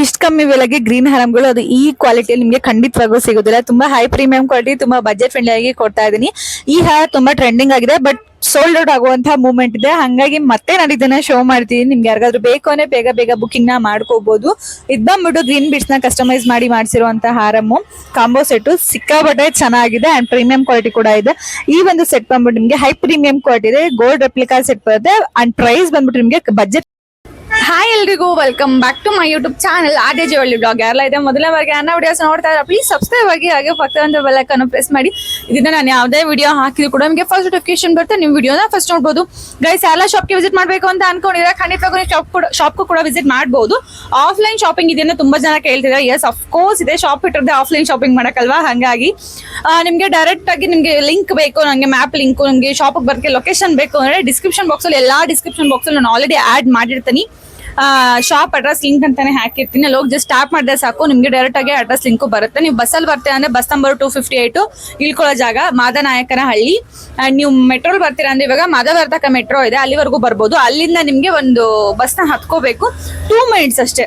ಇಷ್ಟ ಕಮ್ಮಿ ಬೆಲೆಗೆ ಗ್ರೀನ್ ಹಾರಮ್ಗಳು ಅದು ಈ ಕ್ವಾಲಿಟಿಯಲ್ಲಿ ನಿಮಗೆ ಖಂಡಿತವಾಗೂ ಸಿಗೋದಿಲ್ಲ. ತುಂಬಾ ಹೈ ಪ್ರೀಮಿಯಂ ಕ್ವಾಲಿಟಿ ತುಂಬಾ ಬಜೆಟ್ ಫ್ರೆಂಡ್ಲಿ ಆಗಿ ಕೊಡ್ತಾ ಇದೀನಿ ಈ ಹಾರ ತುಂಬಾ ಟ್ರೆಂಡಿಂಗ್ ಆಗಿದೆ ಬಟ್ ಸೋಲ್ಡ್ ಔಟ್ ಆಗುವಂತಹ ಮೂವ್ಮೆಂಟ್ ಇದೆ. ಹಂಗಾಗಿ ಮತ್ತೆ ನಾನು ಇದನ್ನ ಶೋ ಮಾಡ್ತೀನಿ. ನಿಮ್ಗೆ ಯಾರಿಗಾದ್ರೂ ಬೇಕು ಅಂದ್ರೆ ಬೇಗ ಬೇಗ ಬುಕಿಂಗ್ನ ಮಾಡ್ಕೋಬಹುದು ಇದ್ ಬಂದ್ಬಿಟ್ಟು ಗ್ರೀನ್ ಬಿಟ್ಸ್ನ ಕಸ್ಟಮೈಸ್ ಮಾಡಿ ಮಾಡಿಸಿರುವಂತಹ ಹಾರಮ್ಮು ಕಾಂಬೋ ಸೆಟ್ ಸಿಕ್ಕಾಪಟ್ಟೆ ಚೆನ್ನಾಗಿದೆ ಅಂಡ್ ಪ್ರೀಮಿಯಂ ಕ್ವಾಲಿಟಿ ಕೂಡ ಇದೆ. ಈ ಒಂದು ಸೆಟ್ ಬಂದ್ಬಿಟ್ಟು ನಿಮ್ಗೆ ಹೈ ಪ್ರೀಮಿಯಂ ಕ್ವಾಲಿಟಿ ಇದೆ. ಗೋಲ್ಡ್ ರೆಪ್ಲಿಕಾ ಸೆಟ್ ಬರುತ್ತೆ. ಅಂಡ್ ಪ್ರೈಸ್ ಬಂದ್ಬಿಟ್ಟು ನಿಮ್ಗೆ ಬಜೆಟ್ ಹಾಯ್ ಎಲ್ರಿಗೂ welcome back to my YouTube channel RJ Javali blog ಯಾರೆಲ್ಲ ಇದೆ ಮೊದಲ ಬಾರಿಗೆ ಅನ್ನ ವಿಡಿಯೋಸ್ ನೋಡ್ತಾ ಇದ್ದಾರೆ ಪ್ಲೀಸ್ ಸಬ್ಸ್ಕ್ರೈಬ್ ಆಗಿ, ಹಾಗೆ ಒಂದು ಬೆಲ್ಲಕ್ಕನ್ನು ಪ್ರೆಸ್ ಮಾಡಿ. ಇದನ್ನ ನಾನು ಯಾವುದೇ ವಿಡಿಯೋ ಹಾಕಿದ್ರು ಕೂಡ ನಿಮಗೆ ಫಸ್ಟ್ ನೋಟಿಫಿಕೇಶನ್ ಬರುತ್ತೆ ನಿಮ್ಮ ವಿಡಿಯೋನ ಫಸ್ಟ್ ನೋಡ್ಬೋದು. ಗೈಸ್ ಎಲ್ಲ ಶಾಪ್ಗೆ ವಿಸಿಟ್ ಮಾಡಬೇಕು ಅಂತ ಅನ್ಕೊಂಡಿದ್ರೆ ಖಂಡಿತವಾಗೂ ನೀವು ಶಾಪ್ ಕೂಡ ಶಾಪ್ಗೂ ಕೂಡ ವಿಸಿಟ್ ಮಾಡ್ಬೋದು. ಆಫ್ಲೈನ್ ಶಾಪಿಂಗ್ ಇದೆಯನ್ನ ತುಂಬಾ ಜನ ಕೇಳ್ತಿದ್ದಾರೆ. ಎಸ್ ಕೋರ್ಸ್ ಇದೆ. ಶಾಪ್ ಇಟ್ಟಿರದೆ ಆಫ್ಲೈನ್ ಶಾಪಿಂಗ್ ಮಾಡೋಕ್ಕಲ್ವಾ? ಹಾಗಾಗಿ ನಿಮಗೆ ಡೈರೆಕ್ಟ್ ಆಗಿ ನಿಮಗೆ ಲಿಂಕ್ ಬೇಕು ನನಗೆ ಮ್ಯಾಪ್ ಲಿಂಕ್ ನಿಮ್ಗೆ ಶಾಪಿಗೆ ಬರೋಕ್ಕೆ ಲೊಕೇಶನ್ ಬೇಕು ಅಂದರೆ ಡಿಸ್ಕ್ರಿಪ್ಷನ್ ಬಾಕ್ಸ್ ಅಲ್ಲಿ, ಎಲ್ಲಾ ಡಿಸ್ಕ್ರಿಪ್ಷನ್ ಬಾಕ್ಸ್ ಅಲ್ಲಿ ನಾನು ಆಲ್ರೆಡಿ ಆ್ಯಡ್ ಮಾಡಿರ್ತೀನಿ. ಶಾಪ್ ಅಡ್ರೆಸ್ ಲಿಂಕ್ ಅಂತಾನೆ ಹಾಕಿರ್ತೀನಿ. ಅಲ್ಲಿ ಹೋಗಿ ಜಸ್ಟ್ ಟ್ಯಾಪ್ ಮಾಡಿದ್ರೆ ಸಾಕು. ನಿಮ್ಗೆ ಡೈರೆಕ್ಟ್ ಆಗಿ ಅಡ್ರೆಸ್ ಲಿಂಕು ಬರುತ್ತೆ. ನೀವು ಬಸ್ಸಲ್ಲಿ ಬರ್ತೀರಾ ಅಂದ್ರೆ ಬಸ್ ನಂಬರ್ ಟೂ ಫಿಫ್ಟಿ ಏಟು ಇಳ್ಕೊಳ್ಳೋ ಜಾಗ ಮಾದನಾಯಕನ ಹಳ್ಳಿ ಅಂಡ್ ನೀವು ಮೆಟ್ರೋಲ್ ಬರ್ತೀರಾ ಅಂದ್ರೆ ಇವಾಗ ಮಾದವರ್ಧಕ ಮೆಟ್ರೋ ಇದೆ. ಅಲ್ಲಿವರೆಗೂ ಬರ್ಬೋದು. ಅಲ್ಲಿಂದ ನಿಮಗೆ ಒಂದು ಬಸ್ನ ಹತ್ಕೋಬೇಕು. ಟೂ ಮಿನಿಟ್ಸ್ ಅಷ್ಟೇ.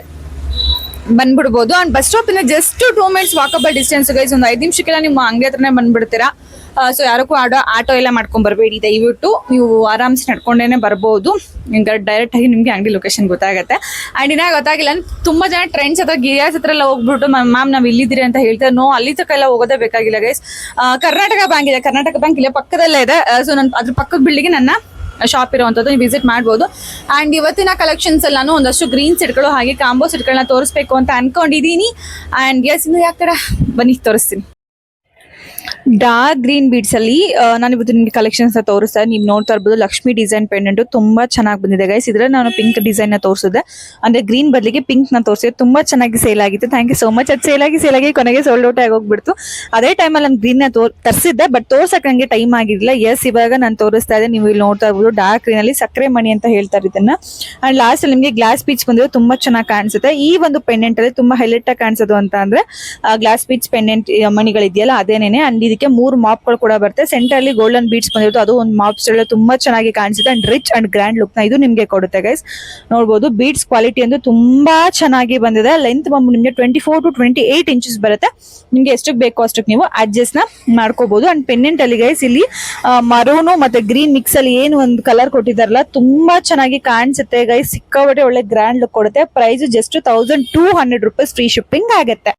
ಬಂದ್ಬಿಡ್ಬೋದು. ಅಂಡ್ ಬಸ್ ಸ್ಟಾಪ್ ಇಂದ just two minutes walkable distance guys ಒಂದು ಐದು ನಿಮಿಷಕ್ಕೆಲ್ಲ ನಿಮ್ಮ ಅಂಗಡಿ ಹತ್ರನೇ ಬಂದ್ಬಿಡ್ತೀರಾ. ಸೊ ಯಾರಕ್ಕೂ ಆಡೋ ಆಟೋ ಎಲ್ಲ ಮಾಡ್ಕೊಂಡ್ ಬರಬೇಡಿ ದಯವಿಟ್ಟು ನೀವು ಆರಾಮ್ಸ್ ನಡ್ಕೊಂಡೇನೆ ಬರ್ಬೋದು. ಡೈರೆಕ್ಟ್ ಆಗಿ ನಿಮ್ಗೆ ಅಂಗಡಿ ಲೊಕೇಶನ್ ಗೊತ್ತಾಗುತ್ತೆ. ಅಂಡ್ ಇನ್ನ ಗೊತ್ತಾಗಿಲ್ಲ, ತುಂಬಾ ಜನ ಟ್ರೆಂಡ್ಸ್ ಅಥವಾ ಗಿರಿಯಾಸ್ ಹತ್ರ ಎಲ್ಲ ಹೋಗ್ಬಿಟ್ಟು, ಮ್ಯಾಮ್ ನಾವ್ ಇಲ್ಲಿದ್ದೀರಿ ಅಂತ ಹೇಳ್ತಾರೆ. ನೋ ಅಲ್ಲಿ ತಕ್ಕ ಎಲ್ಲ ಹೋಗೋದೇ ಬೇಕಾಗಿಲ್ಲ ಗೈಸ್ ಕರ್ನಾಟಕ ಬ್ಯಾಂಕ್ ಇದೆ. ಕರ್ನಾಟಕ ಬ್ಯಾಂಕ್ ಇಲ್ಲೇ ಪಕ್ಕದಲ್ಲೇ ಇದೆ. ಸೊ ನನ್ನ ಅದ್ರ ಪಕ್ಕದ ಬಿಲ್ಡಿಂಗ್ ನನ್ನ ಶಾಪ್ ಇರುವಂತದ್ದು ನೀವು ವಿಸಿಟ್ ಮಾಡ್ಬೋದು. ಅಂಡ್ ಇವತ್ತಿನ ಕಲೆಕ್ಷನ್ಸ್ ಎಲ್ಲಾನು ಒಂದಷ್ಟು ಗ್ರೀನ್ ಸೆಟ್ಗಳು ಹಾಗೆ ಕಾಂಬೋ ಸೆಟ್ಗಳನ್ನ ತೋರಿಸ್ಬೇಕು ಅಂತ ಅನ್ಕೊಂಡಿದೀನಿ. ಅಂಡ್ ಎಸ್ ಇನ್ನು ಯಾಕಡೆ ಬನ್ನಿ, ತೋರಿಸ್ತೀನಿ. ಡಾರ್ಕ್ ಗ್ರೀನ್ ಬೀಡ್ಸ್ ಅಲ್ಲಿ ನಾನು ಇವತ್ತು ನಿಮ್ಗೆ ಕಲೆಕ್ಷನ್ಸ್ ತೋರಿಸ್ತಾ ನೀವು ನೋಡ್ತಾ ಇರ್ಬೋದು, ಲಕ್ಷ್ಮಿ ಡಿಸೈನ್ ಪೆಂಡೆಂಟ್ ತುಂಬಾ ಚೆನ್ನಾಗಿ ಬಂದಿದೆ ಗೈಸ್ ಇದ್ರೆ ನಾನು ಪಿಂಕ್ ಡಿಸೈನ್ನ ತೋರಿಸಿದೆ ಅಂದ್ರೆ ಗ್ರೀನ್ ಬದಲಿಗೆ ಪಿಂಕ್ನ ತೋರಿಸಿದೆ ತುಂಬಾ ಚೆನ್ನಾಗಿ ಸೇಲ್ ಆಗಿತ್ತು. ಥ್ಯಾಂಕ್ ಯು ಸೋ ಮಚ್ ಅದು ಸೇಲ್ ಆಗಿ ಸೇಲ್ ಆಗಿ ಕೊನೆಗೆ ಸೋಲ್ಡ್ ಔಟ್ ಆಗೋಗ್ಬಿಡ್ತು ಅದೇ ಟೈಮಲ್ಲಿ ನಾನು ಗ್ರೀನ್ನ ತೋರ್ ತರಿಸಿದ್ದೆ ಬಟ್ ತೋರ್ಸಕ್ ನಂಗೆ ಟೈಮ್ ಆಗಿರಲಿಲ್ಲ. ಎಸ್ ಇವಾಗ ನಾನು ತೋರಿಸ್ತಾ ಇದ್ದೆ. ನೀವು ಇಲ್ಲಿ ನೋಡ್ತಾ ಇರ್ಬೋದು ಡಾರ್ಕ್ ಗ್ರೀನ್ ಅಲ್ಲಿ ಸಕ್ಕರೆ ಮಣಿ ಅಂತ ಹೇಳ್ತಾರೆ ಇದನ್ನ. ಅಂಡ್ ಲಾಸ್ಟ್ ನಿಮಗೆ ಗ್ಲಾಸ್ ಪೀಚ್ ಬಂದಿರೋ ತುಂಬಾ ಚೆನ್ನಾಗಿ ಕಾಣಿಸುತ್ತೆ. ಈ ಒಂದು ಪೆಂಡೆಂಟ್ ಅಲ್ಲಿ ತುಂಬಾ ಹೈಲೈಟ್ ಆಗಿ ಕಾಣಿಸೋದು ಅಂತ ಅಂದ್ರೆ ಗ್ಲಾಸ್ ಪೀಚ್ ಪೆಂಡೆಂಟ್ ಮಣಿಗಳಿದೆಯಲ್ಲ, ಅದೇನೇನೆ. ಅಂಡ್ ಇದಕ್ಕೆ ಮೂರು ಮಾಪ್ಗಳು ಕೂಡ ಬರುತ್ತೆ. ಸೆಂಟರ್ ಅಲ್ಲಿ ಗೋಲ್ಡನ್ ಬೀಟ್ಸ್ ಬಂದಿರುತ್ತೆ. ಅದು ಒಂದು ಮಾಪ್ಸ್ ಸ್ಟೈಲ್ ತುಂಬಾ ಚೆನ್ನಾಗಿ ಕಾಣಿಸುತ್ತೆ ಅಂಡ್ ರಿಚ್ ಅಂಡ್ ಗ್ರ್ಯಾಂಡ್ ಲುಕ್ನ ಇದು ನಿಮ್ಗೆ ಕೊಡುತ್ತೆ ಗೈಸ್ ನೋಡಬಹುದು ಬೀಟ್ಸ್ ಕ್ವಾಲಿಟಿ ಅಂದ್ರೆ ತುಂಬಾ ಚೆನ್ನಾಗಿ ಬಂದಿದೆ. ಲೆಂತ್ ಬಂದು ನಿಮ್ಗೆ twenty four to twenty eight inches ಬರುತ್ತೆ. ನಿಮ್ಗೆ ಎಷ್ಟಕ್ಕೆ ಬೇಕೋ ಅಷ್ಟಕ್ಕೆ ನೀವು ಅಡ್ಜಸ್ಟ್ನ ಮಾಡ್ಕೋಬಹುದು ಅಂಡ್ ಪೆಂಡೆಂಟ್ ಅಲ್ಲಿ ಗೈಸ್ ಇಲ್ಲಿ ಮರೋನು ಮತ್ತೆ ಗ್ರೀನ್ ಮಿಕ್ಸ್ ಅಲ್ಲಿ ಏನು ಒಂದು ಕಲರ್ ಕೊಟ್ಟಿದಾರಲ್ಲ ತುಂಬಾ ಚೆನ್ನಾಗಿ ಕಾಣಿಸುತ್ತೆ ಗೈಸ್ ಸಿಕ್ಕಾಪಟ್ಟೆ ಒಳ್ಳೆ ಗ್ರ್ಯಾಂಡ್ ಲುಕ್ ಕೊಡುತ್ತೆ. Price just thousand two hundred rupees free shipping ಆಗುತ್ತೆ.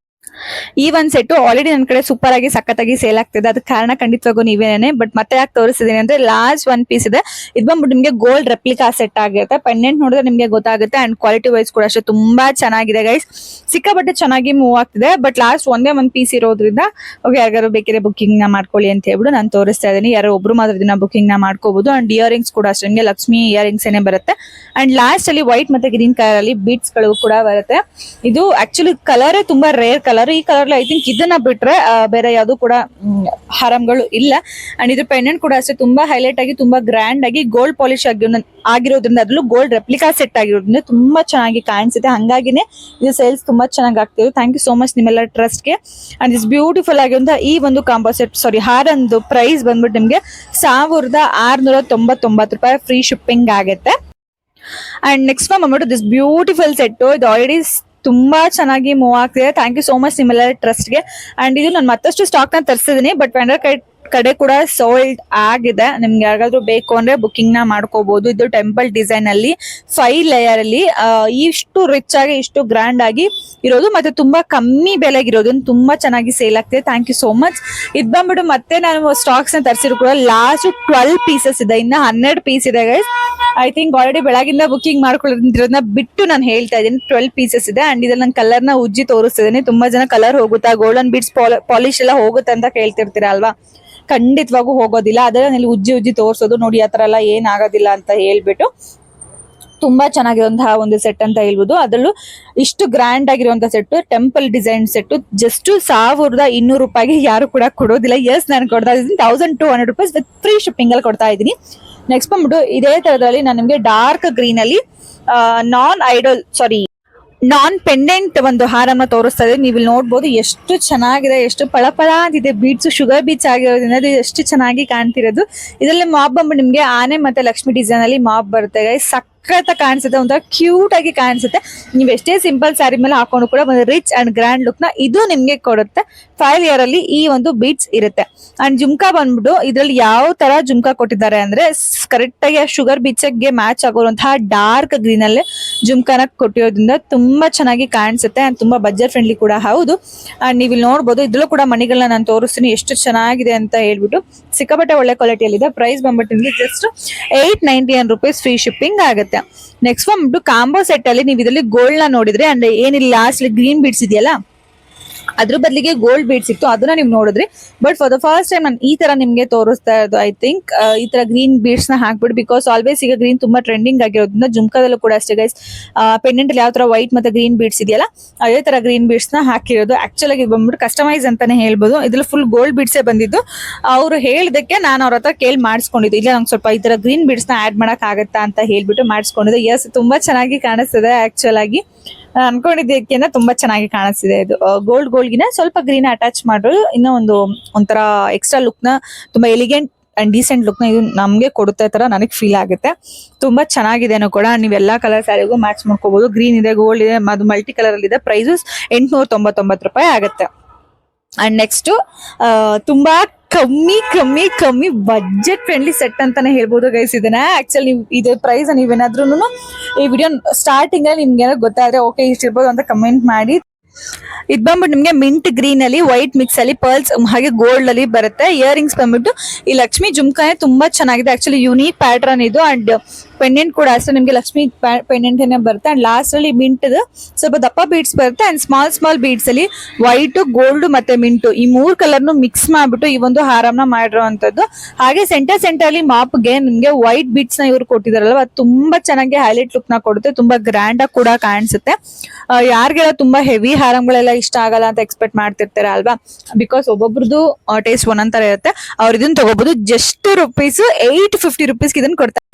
ಈ ಒಂದ್ ಸೆಟ್ ಆಲ್ರೆಡಿ ನನ್ನ ಕಡೆ ಸೂಪರ್ ಆಗಿ ಸಖತ್ತಾಗಿ ಸೇಲ್ ಆಗ್ತಿದೆ. ಅದಕ್ಕೆ ಕಾರಣ ಖಂಡಿತವಾಗೂ ನೀವೇನೆ ಬಟ್ ಮತ್ತೆ ಯಾಕೆ ತೋರಿಸಿದೀನಿ ಅಂದ್ರೆ ಲಾರ್ಜ್ ಒನ್ ಪೀಸ್ ಇದೆ. ಇದು ಬಂದ್ಬಿಟ್ಟು ನಿಮ್ಗೆ ಗೋಲ್ಡ್ ರೆಪ್ಲಿಕಾ ಸೆಟ್ ಆಗಿರುತ್ತೆ. ಪೆಂಡೆಂಟ್ ನೋಡಿದ್ರೆ ನಿಮ್ಗೆ ಗೊತ್ತಾಗುತ್ತೆ ಅಂಡ್ ಕ್ವಾಲಿಟಿ ವೈಸ್ ಕೂಡ ಅಷ್ಟೇ ತುಂಬಾ ಚೆನ್ನಾಗಿದೆ ಗೈಸ್ ಸಿಕ್ಕಾಪಟ್ಟೆ ಚೆನ್ನಾಗಿ ಮೂವ್ ಆಗ್ತಿದೆ ಬಟ್ ಲಾಸ್ಟ್ ಒಂದೇ ಒಂದ್ ಪೀಸ್ ಇರೋದ್ರಿಂದ ಓಕೆ ಯಾರು ಬೇಕಿದ್ರೆ ಬುಕ್ಕಿಂಗ್ನ ಮಾಡ್ಕೊಳ್ಳಿ ಅಂತ ಹೇಳ್ಬಿಟ್ಟು ನಾನು ತೋರಿಸ್ತಾ ಇದ್ದೀನಿ ಯಾರೋ ಒಬ್ರು ಮಾತ್ರ ದಿನ ಬುಕ್ಕಿಂಗ್ನ ಮಾಡ್ಕೋಬಹುದು ಅಂಡ್ ಇಯರಿಂಗ್ಸ್ ಕೂಡ ಅಷ್ಟೇ, ನಿಮಗೆ ಲಕ್ಷ್ಮಿ ಇಯರಿಂಗ್ಸ್ ಏನೇ ಬರುತ್ತೆ. ಅಂಡ್ ಲಾಸ್ಟ್ ಅಲ್ಲಿ ವೈಟ್ ಮತ್ತೆ ಗ್ರೀನ್ ಕಲರ್ ಅಲ್ಲಿ ಬೀಟ್ಸ್ಗಳು ಕೂಡ ಬರುತ್ತೆ. ಇದು ಆಕ್ಚುಲಿ ಕಲರ್ ತುಂಬಾ ರೇರ್ ಕಲರ್ ಈ ಕಲರ್ ಐ ತಿಂಕ್ ಇದನ್ನ ಬಿಟ್ರೆ ಬೇರೆ ಯಾವುದು ಕೂಡ ಹಾರಂಗಳು ಇಲ್ಲ. ಅಂಡ್ ಇದ್ರ ಪೆಂಡೆಂಟ್ ಕೂಡ ಅಷ್ಟೇ, ತುಂಬಾ ಹೈಲೈಟ್ ಆಗಿ, ತುಂಬಾ ಗ್ರ್ಯಾಂಡ್ ಆಗಿ ಗೋಲ್ಡ್ ಪಾಲಿಶ್ ಆಗಿ ಆಗಿರೋದ್ರಿಂದ ಅದ್ರಲ್ಲೂ ಗೋಲ್ಡ್ ರೆಪ್ಲಿಕಾ ಸೆಟ್ ಆಗಿರೋದ್ರಿಂದ ತುಂಬಾ ಚೆನ್ನಾಗಿ ಕಾಣಿಸುತ್ತೆ ಹಂಗಾಗಿನೇ ಇದು ಸೇಲ್ಸ್ ತುಂಬಾ ಚೆನ್ನಾಗಿ ಆಗ್ತಿದೆ ಥ್ಯಾಂಕ್ ಯು ಸೋ ಮಚ್ ನಿಮ್ಮೆಲ್ಲ ಟ್ರಸ್ಟ್ಗೆ ಅಂಡ್ ಇಸ್ ಬ್ಯೂಟಿಫುಲ್ ಆಗಿರುವಂತಹ ಈ ಒಂದು ಕಾಂಬೋ ಸೆಟ್ ಸಾರಿ ಹಾರಂದು ಪ್ರೈಸ್ ಬಂದ್ಬಿಟ್ಟು ನಿಮ್ಗೆ ಸಾವಿರದ ಆರ್ನೂರ ತೊಂಬತ್ತೊಂಬತ್ತು ರೂಪಾಯಿ ಫ್ರೀ ಶಿಪ್ಪಿಂಗ್ ಆಗುತ್ತೆ. ಅಂಡ್ ನೆಕ್ಸ್ಟ್ ಬಂದ್ಬಿಟ್ಟು ದಿಸ್ ಬ್ಯೂಟಿಫುಲ್ ಸೆಟ್ ಇದು ಆಲ್ರೆಡಿ ತುಂಬಾ ಚೆನ್ನಾಗಿ ಮೂವ್ ಆಗ್ತಿದೆ. ಥ್ಯಾಂಕ್ ಯು ಸೋ ಮಚ್ ನಿಮ್ಮೆಲ್ಲ ಟ್ರಸ್ಟ್ಗೆ ಅಂಡ್ ಇದು ನಾನು ಮತ್ತಷ್ಟು ಸ್ಟಾಕ್ನ ತರಿಸಿದೀನಿ ಬಟ್ ವೆಂಡರ್ ಕೈ ಕಡೆ ಕೂಡ ಸೋಲ್ಡ್ ಆಗಿದೆ. ನಿಮ್ಗೆ ಯಾರಿಗಾದ್ರೂ ಬೇಕು ಅಂದ್ರೆ ಬುಕಿಂಗ್ನ ಮಾಡ್ಕೋಬಹುದು ಇದು ಟೆಂಪಲ್ ಡಿಸೈನ್ ಅಲ್ಲಿ ಫೈವ್ ಲೇಯರ್ ಅಲ್ಲಿ ಇಷ್ಟು ರಿಚ್ ಆಗಿ, ಇಷ್ಟು ಗ್ರ್ಯಾಂಡ್ ಆಗಿ ಇರೋದು ಮತ್ತೆ ತುಂಬಾ ಕಮ್ಮಿ ಬೆಲೆಗಿರೋದು ತುಂಬಾ ಚೆನ್ನಾಗಿ ಸೇಲ್ ಆಗ್ತಿದೆ. ಥ್ಯಾಂಕ್ ಯು ಸೋ ಮಚ್ ಇದ್ ಬಂದ್ಬಿಟ್ಟು ಮತ್ತೆ ನಾನು ಸ್ಟಾಕ್ಸ್ನ ತರಿಸಿದ್ರು ಕೂಡ ಲಾಸ್ಟ್ ಟ್ವೆಲ್ ಪೀಸಸ್ ಇದೆ. ಇನ್ನ ಹನ್ನೆರಡು ಪೀಸ್ ಇದೆ ಗೈಸ್ ಐ ಥಿಂಕ್ ಆಲ್ರೆಡಿ ಬೆಳಗಿಂದ ಬುಕಿಂಗ್ ಮಾಡ್ಕೊಳ್ಳೋದ್ರನ್ನ ಬಿಟ್ಟು ನಾನು ಹೇಳ್ತಾ ಇದ್ದೀನಿ. ಟ್ವೆಲ್ ಪೀಸಸ್ ಇದೆ. ಅಂಡ್ ಇದ್ರಲ್ಲಿ ನಾನು ಕಲರ್ನ ಉಜ್ಜಿ ತೋರಿಸ್ತಿದ್ದೀನಿ. ತುಂಬಾ ಜನ ಕಲರ್ ಹೋಗುತ್ತಾ ಗೋಲ್ಡನ್ ಬೀಡ್ಸ್ ಪಾಲಿಶ್ ಎಲ್ಲ ಹೋಗುತ್ತೆ ಅಂತ ಕೇಳ್ತಿರ್ತೀರಾ ಅಲ್ವಾ? ಖಂಡಿತವಾಗೂ ಹೋಗೋದಿಲ್ಲ. ಅದರಲ್ಲಿ ಉಜ್ಜಿ ಉಜ್ಜಿ ತೋರಿಸೋದು, ನೋಡಿ, ಆ ತರ ಎಲ್ಲ ಏನಾಗೋದಿಲ್ಲ ಅಂತ ಹೇಳ್ಬಿಟ್ಟು ತುಂಬಾ ಚೆನ್ನಾಗಿರುವಂತಹ ಒಂದು ಸೆಟ್ ಅಂತ ಹೇಳ್ಬೋದು. ಅದರಲ್ಲೂ ಇಷ್ಟು ಗ್ರ್ಯಾಂಡ್ ಆಗಿರುವಂತಹ set temple design set just ಸಾವಿರದ ಇನ್ನೂರು ರೂಪಾಯಿಗೆ ಯಾರು ಕೂಡ ಕೊಡೋದಿಲ್ಲ. ಎಸ್ ನಾನು ಕೊಡ್ತಾ ಇದ್ದೀನಿ. Thousand two hundred rupees with free shipping ಅಲ್ಲಿ ಕೊಡ್ತಾ ಇದ್ದೀನಿ. ನೆಕ್ಸ್ಟ್ ಬಂದ್ಬಿಟ್ಟು ಇದೇ ತರದಲ್ಲಿ ನಾನು ನಿಮಗೆ ಡಾರ್ಕ್ ಗ್ರೀನ್ ಅಲ್ಲಿ ನಾನ್ ಐಡಲ್ ಸಾರಿ ನಾನ್ ಪೆಂಡೆಂಟ್ ಒಂದು ಹಾರನ್ನ ತೋರಿಸ್ತಾ ಇದೆ. ನೀವು ಇಲ್ಲಿ ನೋಡ್ಬೋದು ಎಷ್ಟು ಚೆನ್ನಾಗಿದೆ, ಎಷ್ಟು ಪಳಪಳ ಅಂತಿದೆ ಬೀಡ್ಸ್ ಶುಗರ್ ಬೀಚ್ ಆಗಿರೋದ್ರಿಂದ ಎಷ್ಟು ಚೆನ್ನಾಗಿ ಕಾಣ್ತಿರೋದು. ಇದರಲ್ಲಿ ಮಾಪ್ ಬಂದ್ಬಿಟ್ಟು ನಿಮ್ಗೆ ಆನೆ ಮತ್ತೆ ಲಕ್ಷ್ಮಿ ಡಿಸೈನ್ ಅಲ್ಲಿ ಮಾಪ್ ಬರುತ್ತೆ, guys. ಸಖತ್ ಕಾಣಿಸುತ್ತೆ ಒಂಥರ ಕ್ಯೂಟ್ ಆಗಿ ಕಾಣಿಸುತ್ತೆ ನೀವು ಎಷ್ಟೇ ಸಿಂಪಲ್ ಸ್ಯಾರಿ ಮೇಲೆ ಹಾಕೊಂಡು ಕೂಡ ಒಂದು ರಿಚ್ ಅಂಡ್ ಗ್ರ್ಯಾಂಡ್ ಲುಕ್ನ ಇದು ನಿಮ್ಗೆ ಕೊಡುತ್ತೆ. ಫೈವ್ ಇಯರ್ ಅಲ್ಲಿ ಈ ಒಂದು ಬೀಟ್ಸ್ ಇರುತ್ತೆ. ಅಂಡ್ ಜುಮ್ಕಾ ಬಂದ್ಬಿಟ್ಟು ಇದ್ರಲ್ಲಿ ಯಾವ ತರ ಜುಮ್ಕಾ ಕೊಟ್ಟಿದ್ದಾರೆ ಅಂದ್ರೆ ಕರೆಕ್ಟ್ ಆಗಿ ಶುಗರ್ಗೆ ಮ್ಯಾಚ್ ಆಗುವಂತಹ ಡಾರ್ಕ್ ಗ್ರೀನ್ ಅಲ್ಲಿ ಜುಮ್ಕಾನ ಕೊಟ್ಟಿರೋದ್ರಿಂದ ತುಂಬಾ ಚೆನ್ನಾಗಿ ಕಾಣಿಸುತ್ತೆ ಅಂಡ್ ತುಂಬಾ ಬಜೆಟ್ ಫ್ರೆಂಡ್ಲಿ ಕೂಡ ಹೌದು. ಅಂಡ್ ನೀವು ಇಲ್ಲಿ ನೋಡ್ಬೋದು, ಇದ್ರಲ್ಲೂ ಕೂಡ ಮಣಿಗಳನ್ನ ನಾನು ತೋರಿಸ್ತೀನಿ ಎಷ್ಟು ಚೆನ್ನಾಗಿದೆ ಅಂತ ಹೇಳ್ಬಿಟ್ಟು. ಸಿಕ್ಕಾಪಟ್ಟೆ ಒಳ್ಳೆ ಕ್ವಾಲಿಟಿಯಲ್ಲಿದೆ ಪ್ರೈಸ್ ಬಂದ್ಬಿಟ್ಟು just eight ninety one rupees free shipping ಆಗುತ್ತೆ. ನೆಕ್ಸ್ಟ್ ಬಂದ್ಬಿಟ್ಟು ಕಾಂಬೋ ಸೆಟ್ ಅಲ್ಲಿ ನೀವು ಇದರಲ್ಲಿ ಗೋಲ್ಡ್ನ ನೋಡಿದ್ರೆ, ಅಂದ್ರೆ ಏನಿಲ್ಲ ಲಾಸ್ಟ್ ಗ್ರೀನ್ ಬೀಡ್ಸ್ ಇದೆಯಲ್ಲ? ಅದ್ರ ಬದಲಿಗೆ ಗೋಲ್ಡ್ ಬೀಡ್ ಸಿಕ್ತು ಅದನ್ನ ನೀವು ನೋಡಿದ್ರಿ. But for the first time ನಾನು ಈ ತರ ನಿಮ್ಗೆ ತೋರಿಸ್ತಾ ಇರೋದು ಐ ಥಿಂಕ್ ಈ ತರ ಗ್ರೀನ್ ಬೀಡ್ಸ್ನ ಹಾಕ್ಬಿಟ್ಟು ಬಿಕಾಸ್ ಆಲ್ವೇಸ್ ಈಗ ಗ್ರೀನ್ ತುಂಬಾ ಟ್ರೆಂಡಿಂಗ್ ಆಗಿರೋದ್ರಿಂದ ಜುಮ್ಕಾದಲ್ಲೂ ಕೂಡ ಅಷ್ಟೇ ಗೈಸ್ ಪೆಂಡೆಂಟ್ ಯಾವ ತರ ವೈಟ್ ಮತ್ತೆ ಗ್ರೀನ್ ಬೀಡ್ಸ್ ಇದೆಯಲ್ಲ, ಅದೇ ತರ ಗ್ರೀನ್ ಬೀಡ್ಸ್ನ ಹಾಕಿರೋದು. ಆಕ್ಚುಲ್ ಆಗಿ ಬಂದ್ಬಿಟ್ಟು ಕಸ್ಟಮೈಸ್ ಅಂತಾನೆ ಹೇಳ್ಬೋದು. ಇದ್ರಲ್ಲಿ ಫುಲ್ ಗೋಲ್ಡ್ ಬೀಡ್ಸೇ ಬಂದಿದ್ದು. ಅವ್ರು ಹೇಳಿದಕ್ಕೆ ನಾನು ಅವ್ರ ಹತ್ರ ಕೇಳಿ ಮಾಡಿಸ್ಕೊಂಡಿದ್ದು. ಇಲ್ಲ, ನಂಗೆ ಸ್ವಲ್ಪ ಈ ತರ ಗ್ರೀನ್ ಬೀಡ್ಸ್ನ ಆಡ್ ಮಾಡಕ್ ಆಗತ್ತಾ ಅಂತ ಹೇಳ್ಬಿಟ್ಟು ಮಾಡಿಸ್ಕೊಂಡಿದ್ದೆ. ಎಸ್ ತುಂಬಾ ಚೆನ್ನಾಗಿ ಕಾಣಿಸ್ತದೆ ಆಕ್ಚುಲ್ ಆಗಿ. ನಾನ್ ಅನ್ಕೊಂಡಿದ್ದಕ್ಕಿಂತ ತುಂಬಾ ಚೆನ್ನಾಗಿ ಕಾಣಿಸ್ತಿದೆ ಇದು. ಗೋಲ್ಡ್ ಗೋಲ್ಡ್ಗಿನ ಸ್ವಲ್ಪ ಗ್ರೀನ್ ಅಟ್ಯಾಚ್ ಮಾಡೋದು ಇನ್ನೂ ಒಂದು ಒಂಥರ ಎಕ್ಸ್ಟ್ರಾ ಲುಕ್ನ, ತುಂಬಾ ಎಲಿಗೆಂಟ್ ಅಂಡ್ ಡೀಸೆಂಟ್ ಲುಕ್ ಇದು ನಮ್ಗೆ ಕೊಡುತ್ತೆ ತರ ನನಗೆ ಫೀಲ್ ಆಗುತ್ತೆ. ತುಂಬಾ ಚೆನ್ನಾಗಿದೆನೂ ಕೂಡ, ನೀವು ಎಲ್ಲಾ ಕಲರ್ ಸ್ಯಾರಿಗೂ ಮ್ಯಾಚ್ ಮಾಡ್ಕೋಬಹುದು ಗ್ರೀನ್ ಇದೆ ಗೋಲ್ಡ್ ಇದೆ, ಅದು ಮಲ್ಟಿ ಕಲರ್ ಅಲ್ಲಿ ಇದೆ ಪ್ರೈಸಸ್ ಎಂಟ್ನೂರ ತೊಂಬತ್ತೊಂಬತ್ತು ರೂಪಾಯಿ ಆಗುತ್ತೆ. ಅಂಡ್ ನೆಕ್ಸ್ಟ್ ತುಂಬಾ ಕಮ್ಮಿ ಕಮ್ಮಿ ಕಮ್ಮಿ ಬಜೆಟ್ ಫ್ರೆಂಡ್ಲಿ ಸೆಟ್ ಅಂತಾನೆ ಹೇಳ್ಬೋದು ಗೈಸ್ ಇದನ್ನ. ಆಕ್ಚುಲಿ ನೀವು ಇದು ಪ್ರೈಸ್ ನೀವೇನಾದ್ರೂ ಈ ವಿಡಿಯೋ ಸ್ಟಾರ್ಟಿಂಗ್ ಅಲ್ಲಿ ನಿಮ್ಗೆ ಗೊತ್ತಾದ್ರೆ ಓಕೆ ಇಷ್ಟಿರ್ಬೋದು ಅಂತ ಕಮೆಂಟ್ ಮಾಡಿ. ಇದು ಬಂದ್ಬಿಟ್ಟು ನಿಮ್ಗೆ ಮಿಂಟ್ ಗ್ರೀನ್ ಅಲ್ಲಿ, ವೈಟ್ ಮಿಕ್ಸ್ ಅಲ್ಲಿ ಪರ್ಲ್ಸ್ ಹಾಗೆ ಗೋಲ್ಡ್ ಅಲ್ಲಿ ಬರುತ್ತೆ. ಇಯರಿಂಗ್ಸ್ ಬಂದ್ಬಿಟ್ಟು ಈ ಲಕ್ಷ್ಮಿ ಜುಮ್ಕಾನೆ ತುಂಬಾ ಚೆನ್ನಾಗಿದೆ. ಆಕ್ಚುಲಿ ಯೂನಿಕ್ ಪ್ಯಾಟರ್ನ್ ಇದು. ಅಂಡ್ ಪೆಂಡೆಂಟ್ ಕೂಡ ಅಷ್ಟು ನಿಮ್ಗೆ ಲಕ್ಷ್ಮಿ ಪೆಂಡೆಂಟ್ ಏನೇ ಬರುತ್ತೆ. ಅಂಡ್ ಲಾಸ್ಟ್ ಅಲ್ಲಿ ಮಿಂಟ್ ಸ್ವಲ್ಪ ದಪ್ಪ ಬೀಡ್ಸ್ ಬರುತ್ತೆ. ಅಂಡ್ ಸ್ಮಾಲ್ ಸ್ಮಾಲ್ ಬೀಡ್ಸ್ ಅಲ್ಲಿ ವೈಟ್ ಗೋಲ್ಡ್ ಮತ್ತೆ ಮಿಂಟು. ಈ ಮೂರ್ ಕಲರ್ ಮಿಕ್ಸ್ ಮಾಡ್ಬಿಟ್ಟು ಈ ಒಂದು ಹಾರಂನ ಮಾಡಿರುವಂತದ್ದು ಹಾಗೆ ಸೆಂಟರ್ ಸೆಂಟರ್ ಅಲ್ಲಿ ಮಾಪ್ಗೆ ನಿಮ್ಗೆ ವೈಟ್ ಬೀಡ್ಸ್ನ ಇವ್ರು ಕೊಟ್ಟಿದಾರಲ್ವ? ಅದು ತುಂಬಾ ಚೆನ್ನಾಗಿ ಹೈಲೈಟ್ ಲುಕ್ನ ಕೊಡುತ್ತೆ. ತುಂಬಾ ಗ್ರ್ಯಾಂಡ್ ಆಗಿ ಕೂಡ ಕಾಣಿಸುತ್ತೆ. ಯಾರಿಗೆಲ್ಲ ತುಂಬಾ ಹೆವಿ ಹಾರಗಳೆಲ್ಲ ಇಷ್ಟ ಆಗಲ್ಲ ಅಂತ ಎಕ್ಸ್ಪೆಕ್ಟ್ ಮಾಡ್ತಿರ್ತಾರೆ ಅಲ್ವಾ? ಬಿಕಾಸ್ ಒಬ್ಬೊಬ್ರದ್ದು ಟೇಸ್ಟ್ ಒಂದೊಂದ್ ತರ ಇರುತ್ತೆ. ಅವ್ರ ಇದನ್ನ ತಗೋಬಹುದು just rupees eight fifty rupees ಇದನ್ನ ಕೊಡ್ತಾರೆ.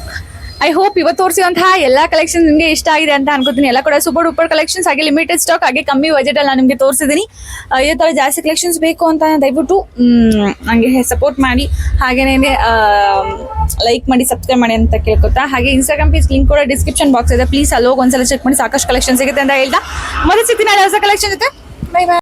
ಐ ಹೋಪ್ ಇವತ್ತು ತೋರಿಸಿದಂತಹ ಎಲ್ಲಾ ಕಲೆಕ್ಷನ್ ನಿಮಗೆ ಇಷ್ಟ ಆಗಿದೆ ಅಂತ ಅನ್ಕೋತೀನಿ. ಎಲ್ಲ ಕೂಡ ಸೂಪರ್ ಡೂಪರ್ ಕಲೆಕ್ಷನ್ಸ್ ಹಾಗೆ ಲಿಮಿಟೆಡ್ ಸ್ಟಾಕ್ ಹಾಗೆ ಕಮ್ಮಿ ಬಜೆಟ್ ಅಲ್ಲಿ ನಾನು ನಿಮಗೆ ತೋರಿಸಿದ್ದೀನಿ ಆ, ಇದೇ ತರ ಜಾಸ್ತಿ ಕಲೆಕ್ಷನ್ಸ್ ಬೇಕು ಅಂತ ದಯವಿಟ್ಟು ನನಗೆ ನಂಗೆ ಸಪೋರ್ಟ್ ಮಾಡಿ ಹಾಗೇನೇ ಲೈಕ್ ಮಾಡಿ ಸಬ್ಸ್ಕ್ರೈಬ್ ಮಾಡಿ ಅಂತ ಕೇಳ್ಕೊತಾ. ಹಾಗೆ ಇನ್ಸ್ಟಾಗ್ರಾಮ್ ಪೇಜ್ ಲಿಂಕ್ ಕೂಡ ಡಿಸ್ಕ್ರಿಪ್ಷನ್ ಬಾಕ್ಸ್ ಇದೆ. ಪ್ಲೀಸ್ ಅಲ್ಲಿ ಹೋಗಿ ಒಂದ್ಸಲ ಚೆಕ್ ಮಾಡಿ ಸಾಕಷ್ಟು ಕಲೆಕ್ಷನ್ ಸಿಗುತ್ತೆ ಅಂತ ಹೇಳ್ತಾ. ಮತ್ತೆ ಸಿಗ್ತೀನಿ ಹೊಸ ಕಲೆಕ್ಷನ್ ಜೊತೆ. Bye bye